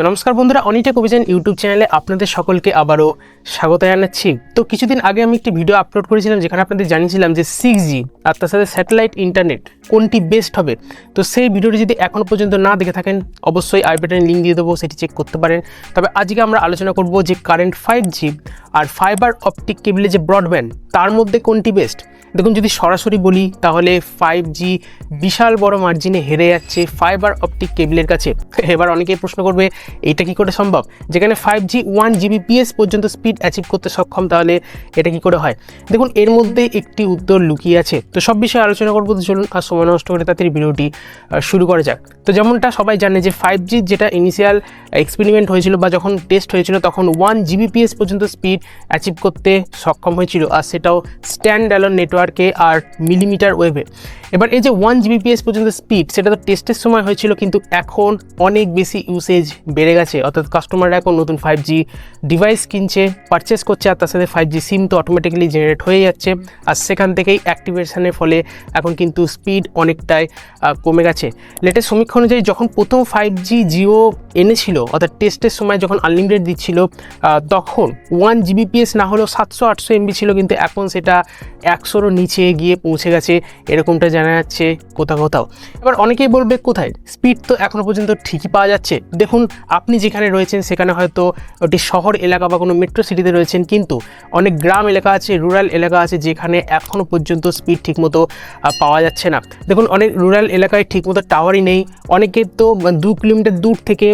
তো নমস্কার বন্ধুরা অনিটেক অভিযান ইউটিউব চ্যানেলে আপনাদের সকলকে আবারও স্বাগত জানাচ্ছি। তো কিছুদিন আগে আমি একটি ভিডিও আপলোড করেছিলাম যেখানে আপনাদের জানিয়েছিলাম যে সিক্স জি আর তার সাথে স্যাটেলাইট ইন্টারনেট কোনটি বেস্ট হবে। তো সেই ভিডিওটি যদি এখনও পর্যন্ত না দেখে থাকেন, অবশ্যই আই বাটনে লিঙ্ক দিয়ে দেবো, সেটি চেক করতে পারেন। তবে আজকে আমরা আলোচনা করব যে কারেন্ট ফাইভ জি আর ফাইবার অপটিক কেবলে যে ব্রডব্যান্ড তার মধ্যে কোনটি বেস্ট দেখুন, যদি সরাসরি বলি, তাহলে ফাইভ জি বিশাল বড় মার্জিনে হেরে যাচ্ছে ফাইবার অপটিক কেবলের কাছে। এবার অনেকেই প্রশ্ন করবে এটা কি করে সম্ভব? যেখানে ফাইভ জি ওয়ান জিবিপিএস পর্যন্ত স্পিড অ্যাচিভ করতে সক্ষম, তাহলে এটা কি করে হয়? দেখুন, এর মধ্যে একটি উত্তর লুকিয়ে আছে। তো সব বিষয়ে আলোচনা করব, তো চলুন আর সময় নষ্ট করে তাড়াতাড়ি ভিডিওটি শুরু করা যাক। তো যেমনটা সবাই জানে যে ফাইভ জি যেটা ইনিশিয়াল এক্সপেরিমেন্ট হয়েছিল বা যখন টেস্ট হয়েছিল, তখন ওয়ান জিবিপিএস পর্যন্ত স্পিড অ্যাচিভ করতে সক্ষম হয়েছিল, আর সেটাও স্ট্যান্ড অ্যালোন নেটওয়ার্কে আর মিলিমিটার ওয়েভে। এবার এই যে ওয়ান জিবিপিএস পর্যন্ত স্পিড সেটা তো টেস্টের সময় হয়েছিল, কিন্তু এখন অনেক বেশি ইউসেজ বেড়ে গেছে। অর্থাৎ কাস্টমাররা এখন নতুন ফাইভ জি ডিভাইস কিনছে পারচেস করছে, আর তার সাথে ফাইভ জি সিম তো অটোমেটিক্যালি জেনারেট হয়ে যাচ্ছে। আর সেখান থেকেই অ্যাক্টিভেশনের ফলে এখন কিন্তু স্পিড অনেকটাই কমে গেছে। লেটেস্ট সমীক্ষা অনুযায়ী যখন প্রথম ফাইভ জি জিও এনেছিল, অর্থাৎ টেস্টের সময় যখন আনলিমিটেড দিচ্ছিল তখন ওয়ান জিবিপিএস না হলেও সাতশো আটশো এমবি ছিল, কিন্তু এখন সেটা একশোরও নিচে গিয়ে পৌঁছে গেছে। এরকমটা জানা যাচ্ছে কোথাও কোথাও। এবার অনেকেই বলবে কোথায়? স্পিড তো এখনও পর্যন্ত ঠিকই পাওয়া যাচ্ছে। দেখুন, আপনি যেখানে রয়েছেন সেখানে হয়তো ওটি শহর এলাকা বা কোনো মেট্রো সিটিতে রয়েছেন, কিন্তু অনেক গ্রাম এলাকা আছে রুরাল এলাকা আছে যেখানে এখনও পর্যন্ত স্পিড ঠিকমতো পাওয়া যাচ্ছে না। দেখুন, অনেক রুরাল এলাকায় ঠিকমতো টাওয়ারই নেই। অনেকের তো দু কিলোমিটার দূর থেকে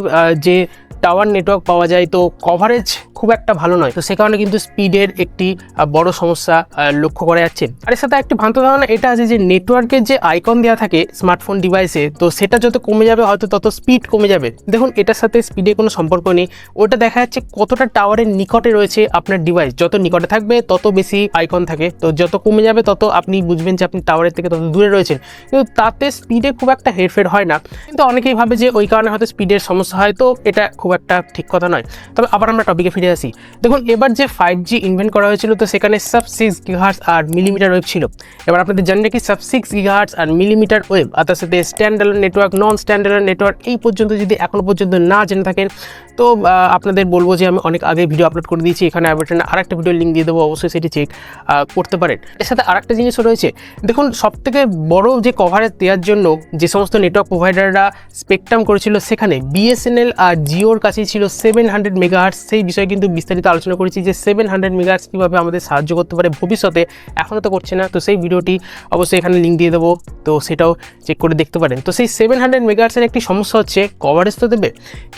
যে টাওয়ার নেটওয়ার্ক পাওয়া যায়, তো কভারেজ খুব একটা ভালো নয়। তো সে কারণে কিন্তু স্পিডের একটি বড় সমস্যা লক্ষ্য করা যাচ্ছে। আর এর সাথে একটি ভ্রান্ত ধারণা, এটা আছে যে নেটওয়ার্কের যে আইকন দেওয়া থাকে স্মার্টফোন ডিভাইসে তো সেটা যত কমে যাবে, হয়তো তত স্পিড কমে যাবে। দেখুন, এটার সাথে স্পিডে কোনো সম্পর্ক নেই। ওটা দেখা যাচ্ছে কতটা টাওয়ারের নিকটে রয়েছে আপনার ডিভাইস যত নিকটে থাকবে, তত বেশি আইকন থাকে। তো যত কমে যাবে, তত আপনি বুঝবেন যে আপনি টাওয়ারের থেকে তত দূরে রয়েছেন। কিন্তু তাতে স্পিডে খুব একটা হেরফের হয় না। কিন্তু অনেকেই ভাবে যে ওই কারণে হয়তো স্পিডের সমস্যা হয়, তো এটা খুব একটা ঠিক কথা নয়। তবে আবার আমরা টপিকে ফিরে আসি। দেখুন, এবার যে ফাইভ জি ইনভেন্ট করা হয়েছিল, তো সেখানে সাব সিক্স গিগাহার্স আর মিলিমিটার ওয়েব ছিল। এবার আপনাদের জানেন কি সাব সিক্স গিগাহার্স আর মিলিমিটার ওয়েব আর তার সাথে standard network non standard network এই পর্যন্ত যদি এখনও পর্যন্ত না জেনে থাকেন তো আপনাদের বলব যে আমি অনেক আগে ভিডিও আপলোড করে দিয়েছি, এখানে অ্যাডভার্টাইন আর একটা ভিডিও লিঙ্ক দিয়ে দেবো, অবশ্যই সেটি চেক করতে পারেন। এর সাথে আরেকটা জিনিসও রয়েছে, দেখুন সবথেকে বড় যে কভারেজ দেওয়ার জন্য যে সমস্ত নেটওয়ার্ক প্রোভাইডাররা স্পেকট্রাম করেছিল সেখানে বিএসএনএল আর জিওর কাছেই ছিল সেভেন হান্ড্রেড মেগাহার্স সেই বিষয়ে কিন্তু বিস্তারিত আলোচনা করেছি যে সেভেন হান্ড্রেড মেগাহার্স কীভাবে আমাদের সাহায্য করতে পারে ভবিষ্যতে এখনও তো করছে না, তো সেই ভিডিওটি অবশ্যই এখানে লিঙ্ক দিয়ে দেবো, তো সেটাও চেক করে দেখতে পারেন। তো সেই সেভেন হান্ড্রেড মেগাহার্সের একটি সমস্যা হচ্ছে কভারেজ তো দেবে,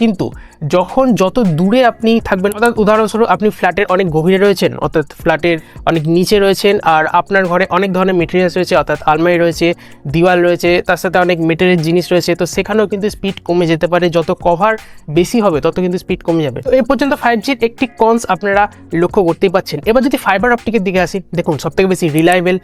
কিন্তু যখন যত দূরে আপনি থাকবেন, অর্থাৎ উদাহরণস্বরূপ আপনি ফ্ল্যাটের অনেক গভীরে রয়েছেন, অর্থাৎ ফ্ল্যাটের অনেক নিচে রয়েছেন, আর আপনার ঘরে অনেক ধরনের মেটেরিয়ালস রয়েছে, অর্থাৎ আলমারি রয়েছে, দিওয়াল রয়েছে, তার সাথে অনেক মেটেরিয়াল জিনিস রয়েছে, তো সেখানেও কিন্তু স্পিড কমে যেতে পারে। যত কভার বেশি হবে, তত কিন্তু স্পিড কমে যাবে। তো এই পর্যন্ত ফাইভ জির একটি কনস আপনারা লক্ষ্য করতেই পাচ্ছেন। এবার যদি ফাইবার অপটিকের দিকে আসি, দেখুন সব থেকে বেশি রিলায়েবল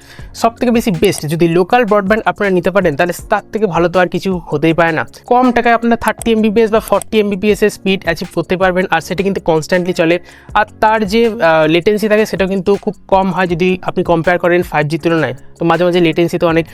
সব থেকে বেশি বেস্ট যদি লোকাল ব্রডব্যান্ড আপনারা নিতে পারেন, তাহলে তার থেকে ভালো তো আর কিছু হতেই পারে না। কম টাকায় আপনার থার্টি এমবিপিএস বা ফর্টি এমবিপিএস এর স্পিড অ্যাচিভ করতে পারবেন আর সেটা কিন্তু কনস্ট্যান্টলি চলে। আর তার যে লেটেন্সি থাকে সেটা কিন্তু খুব কম হয় যদি আপনি কম্পেয়ার করেন ফাইভ জি তুলনায়। তো মাঝে মাঝে লেটেন্সি তো অনেক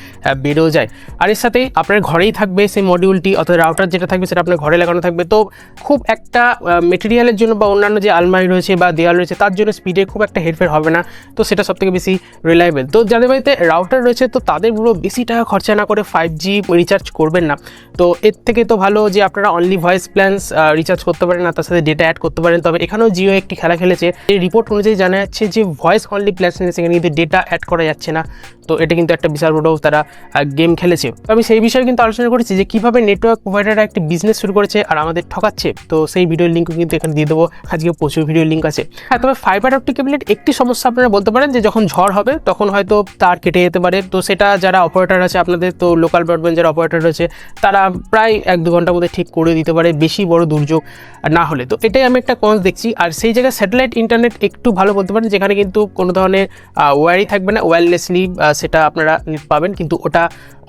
বেড়েও যায়। আর এর সাথে আপনার ঘরেই থাকবে সেই মডিউলটি অর্থাৎ রাউটার যেটা থাকবে সেটা আপনার ঘরে লাগানো থাকবে। তো খুব একটা মেটেরিয়ালের জন্য বা অন্যান্য যে আলমারি রয়েছে বা দেওয়াল রয়েছে তার জন্য স্পিডে খুব একটা হেরফের হবে না। তো সেটা সব থেকে বেশি রিলায়েবল তো যাদের বাড়িতে রাউটার রয়েছে তো তাদের পুরো বেশি টাকা খরচা না করে ফাইভ জি রিচার্জ করবেন না। তো এর থেকে তো ভালো যে আপনারা অনলি ভয়েস প্ল্যান্স রিচার্জ করতে পারেন আর তার সাথে ডেটা অ্যাড করতে পারেন। তবে এখানেও জিও একটি খেলা খেলেছে। এই রিপোর্ট অনুযায়ী জানা যাচ্ছে যে ভয়েস অনলি প্ল্যান্স সেখানে কিন্তু ডেটা অ্যাড করা যাচ্ছে না। তো এটা কিন্তু একটা বিশাল বড় তারা গেম খেলেছে। আমি সেই বিষয়ে কিন্তু আলোচনা করেছি যে কীভাবে নেটওয়ার্ক প্রোভাইডাররা একটি বিজনেস শুরু করেছে আর আমাদের ঠকাচ্ছে। তো সেই ভিডিওর লিঙ্কও কিন্তু এখানে দিয়ে দেবো। আজকে প্রচুর ভিডিও লিঙ্ক আছে। হ্যাঁ তবে ফাইবার অপটিক কেবলের একটি সমস্যা আপনারা বলতে পারেন যে যখন ঝড় হবে, তখন হয়তো তার কেটে যেতে পারে। তো সেটা যারা অপারেটর আছে আপনাদের, তো লোকাল ব্রডব্যান্ড যারা অপারেটর রয়েছে, তারা প্রায় এক দু ঘণ্টার মধ্যে ঠিক করে দিতে পারে। বেশি বড় দুর্যোগ না হলে। তো এটাই আমি একটা কনস দেখছি। আর সেই জায়গায় স্যাটেলাইট ইন্টারনেট একটু ভালো বলতে পারেন, যেখানে কিন্তু কোনো ধরনের ওয়ারি থাকবে না। ওয়্যারলেসলি সেটা আপনারা পাবেন। কিন্তু ওটা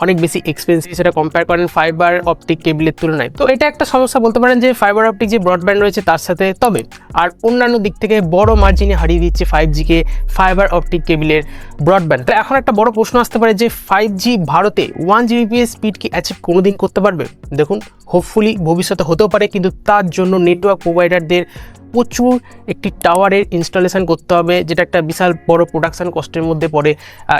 অনেক বেশি এক্সপেন্সিভ সেটা কম্পেয়ার করেন ফাইবার অপটিক কেবিলের তুলনায়। তো এটা একটা সমস্যা বলতে পারেন যে ফাইবার অপটিক যে ব্রডব্যান্ড রয়েছে তার সাথে তবে, আর অন্যান্য দিক থেকে বড় মার্জিনে হারিয়ে দিচ্ছে ফাইভ জিকে ফাইবার অপটিক কেবিলের ব্রডব্যান্ড তো এখন একটা বড় প্রশ্ন আসতে পারে যে ফাইভ জি ভারতে ওয়ান জিবিপিএস স্পিড কি অ্যাচিভ কোনোদিন করতে পারবে? দেখুন হোপফুলি ভবিষ্যতে হতেও পারে, কিন্তু তার জন্য নেটওয়ার্ক প্রোভাইডারদের প্রচুর একটি টাওয়ারের ইনস্টলেশন করতে হবে, যেটা একটা বিশাল বড় প্রোডাকশন কস্টের মধ্যে পড়ে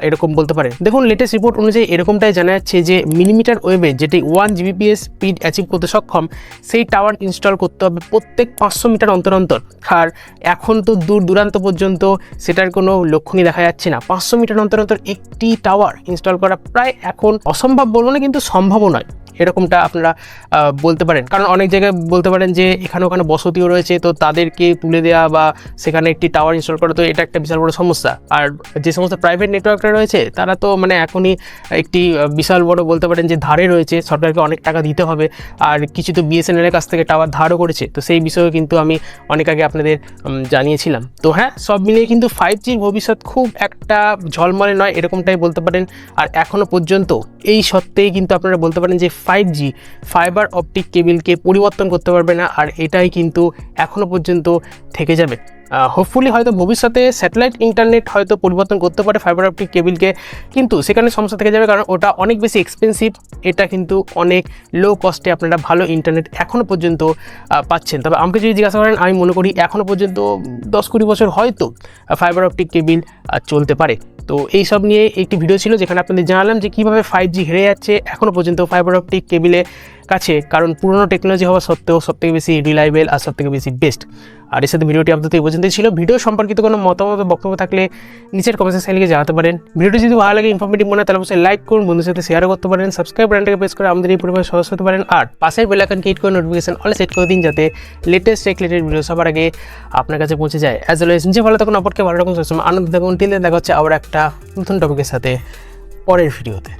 এরকম বলতে পারে দেখুন লেটেস্ট রিপোর্ট অনুযায়ী এরকমটাই জানা যাচ্ছে যে মিলিমিটার ওয়েবে যেটি ওয়ান জিবিপিএস স্পিড অ্যাচিভ করতে সক্ষম, সেই টাওয়ার ইনস্টল করতে হবে প্রত্যেক পাঁচশো মিটার অন্তর অন্তর। আর এখন তো দূর দূরান্ত পর্যন্ত সেটার কোনো লক্ষণই দেখা যাচ্ছে না। পাঁচশো মিটার অন্তর অন্তর একটি টাওয়ার ইনস্টল করা প্রায় এখন অসম্ভব বলব না, কিন্তু সম্ভবও নয়। এরকমটা আপনারা বলতে পারেন। কারণ অনেক জায়গায় বলতে পারেন যে এখানে ওখানে বসতিও রয়েছে, তো তাদেরকে তুলে দেওয়া বা সেখানে একটি টাওয়ার ইনস্টল করা, তো এটা একটা বিশাল বড় সমস্যা। আর যে সমস্ত প্রাইভেট নেটওয়ার্কটা রয়েছে, তারা তো মানে এখনই একটি বিশাল বড় বলতে পারেন যে ধারে রয়েছে, সরকারকে অনেক টাকা দিতে হবে। আর কিছু তো বিএসএনএল এর কাছ থেকে টাওয়ার ধারও করেছে, তো সেই বিষয়ে কিন্তু আমি অনেক আগে আপনাদের জানিয়েছিলাম। তো হ্যাঁ সব মিলিয়ে কিন্তু ফাইভ জির ভবিষ্যৎ খুব একটা ঝলমলে নয়, এরকমটাই বলতে পারেন। আর এখনও পর্যন্ত এই সত্ত্বেই কিন্তু আপনারা বলতে পারেন যে ফাইভ জি ফাইবার অপটিক কেবিলকে পরিবর্তন করতে পারবে না, আর এটাই কিন্তু এখনও পর্যন্ত থেকে যাবে। হোপফুলি হয়তো ভবিষ্যতে স্যাটেলাইট ইন্টারনেট হয়তো পরিবর্তন করতে পারে ফাইবার অপটিক কেবিলকে কিন্তু সেখানে সমস্যা থেকে যাবে কারণ ওটা অনেক বেশি এক্সপেন্সিভ এটা কিন্তু অনেক লো কস্টে আপনারা ভালো ইন্টারনেট এখনও পর্যন্ত পাচ্ছেন। তবে আমাকে যদি জিজ্ঞাসা করেন, আমি মনে করি এখনও পর্যন্ত দশ কুড়ি বছর হয়তো ফাইবার অপটিক কেবিল চলতে পারে। তো এই সব নিয়ে একটি ভিডিও ছিল যেখানে আপনাদের জানালাম যে কীভাবে ফাইভ জি হেরে যাচ্ছে এখনও পর্যন্ত ফাইবার অপটিক কেবিলে কাছে, কারণ পুরনো টেকনোলজি হওয়া সত্ত্বেও সবথেকে বেশি রিলায়েবল আর সবথেকে বেশি বেস্ট আর এর সাথে ভিডিওটি আপনাদের এই পর্যন্তই ছিল। ভিডিও সম্পর্কিত কোনো মতামত বক্তব্য থাকলে নিচের কমেন্ট সেকশনে লিখে জানাতে পারেন। ভিডিওটি যদি ভালো লাগে ইনফরমেটিভ মনে হয়, তাহলে অবশ্যই লাইক করুন, বন্ধুদের সাথে শেয়ারও করতে পারেন সাবস্ক্রাইব বাটনটাকে প্রেস করে আমাদের এই পরিবারের সদস্য হতে পারেন। আর পাশের বেল আইকনকে হিট করে নোটিফিকেশন অল সেট করে দিন, যাতে লেটেস্ট টেক রিলেটেড ভিডিও সবার আগে আপনার কাছে পৌঁছে যায়। অ্যাজ ওয়েল নিজে ভালো থাকুন, অপরকে ভালো রকম সবসময় আনন্দ থাকুন। টিলে দেখা হচ্ছে আবার একটা নতুন টপিকের সাথে পরের ভিডিওতে